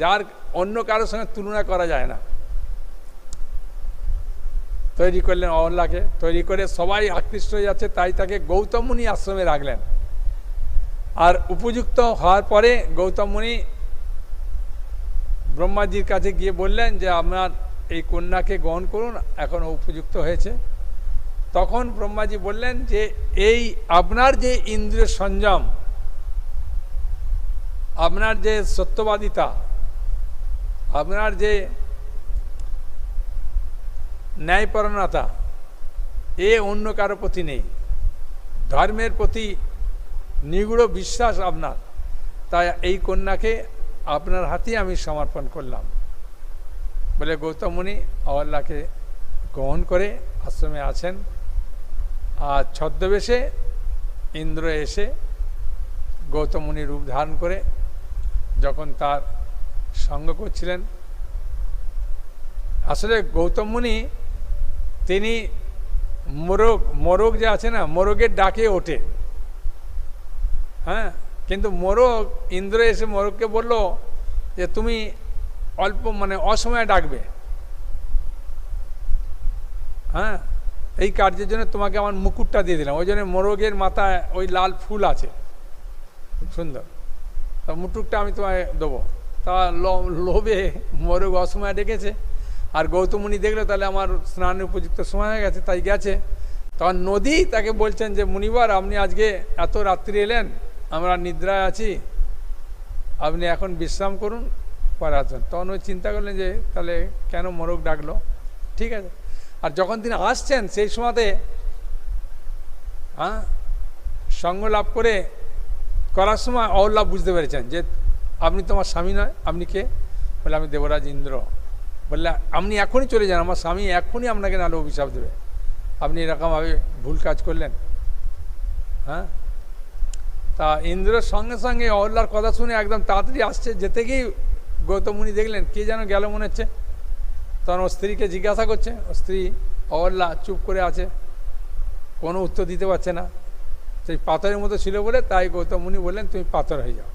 যার অন্য কারোর সঙ্গে তুলনা করা যায় না। তৈরি করলেন অহল্লাকে তৈরি করে সবাই আকৃষ্ট হয়ে যাচ্ছে, তাই তাকে গৌতম মুনি আশ্রমে রাখলেন। আর উপযুক্ত হওয়ার পরে গৌতম মুনি ব্রহ্মাজির কাছে গিয়ে বললেন যে, আপনার এই কন্যাকে গ্রহণ করুন, এখন উপযুক্ত হয়েছে। তখন ব্রহ্মাজি বললেন যে, এই আপনার যে ইন্দ্রিয় সংযম আপনার যে সত্যবাদিতা, আপনার যে ন্যায়পরণতা এ অন্য কারও প্রতি নেই। ধর্মের প্রতি নিগুড় বিশ্বাস আপনার। তাই এই কন্যাকে আপনার হাতেই আমি সমর্পণ করলাম। বলে গৌতম মুনি আল্লাহকে গ্রহণ করে আশ্রমে আছেন। আর ছদ্মবেশে ইন্দ্র এসে গৌতম মুনি রূপ ধারণ করে যখন তার সঙ্গ করছিলেন। আসলে গৌতম মুনি তিনি মোরগ মোরগ যে আছে না, মোরগের ডাকে ওঠে। হ্যাঁ কিন্তু মোরগ, ইন্দ্র এসে মোরগকে বলল যে, তুমি অল্প মানে অসময়ে ডাকবে। হ্যাঁ এই কার্যের জন্য তোমাকে আমার মুকুটটা দিয়ে দিলাম। ওই জন্য মোরগের মাথায় ওই লাল ফুল আছে। সুন্দর। তা মুটুকটা আমি তোমায় দেবো। তা লোভে মোরগ অসময়ে ডেকেছে। আর গৌতমুনি দেখল তাহলে আমার স্নানের উপযুক্ত সময় হয়ে গেছে, তাই গেছে। তখন নদী তাকে বলছেন যে, মুনিবার, আপনি আজকে এত রাত্রি এলেন, আমরা নিদ্রায় আছি। আপনি এখন বিশ্রাম করুন, পরে আসবেন। তখন ওই চিন্তা করলেন যে, তাহলে কেন মোরগ ডাকলো? ঠিক আছে। আর যখন তিনি আসছেন, সেই সময়তে হ্যাঁ সঙ্গ লাভ করে করার সময় অহল্লাভ বুঝতে পেরেছেন যে আপনি তোমার স্বামী নয়, আপনি কে? বলে, আমি দেবরাজ ইন্দ্র। বললে আপনি এখনই চলে যান, আমার স্বামী এখনই আপনাকে নাহলে অভিশাপ দেবে। আপনি এরকমভাবে ভুল কাজ করলেন। হ্যাঁ? তা ইন্দ্রের সঙ্গে সঙ্গে অহল্লার কথা শুনে একদম তাড়াতাড়ি আসছে, যেতে গিয়ে গৌতম মুনি দেখলেন, কে যেন গেল মনে হচ্ছে। তখন ওর স্ত্রীকে জিজ্ঞাসা করছে স্ত্রী অহল্লা চুপ করে আছে, কোনো উত্তর দিতে পারছে না। সেই পাথরের মতো ছিল বলে তাই গৌতম মুনি বললেন তুমি পাথর হয়ে যাও।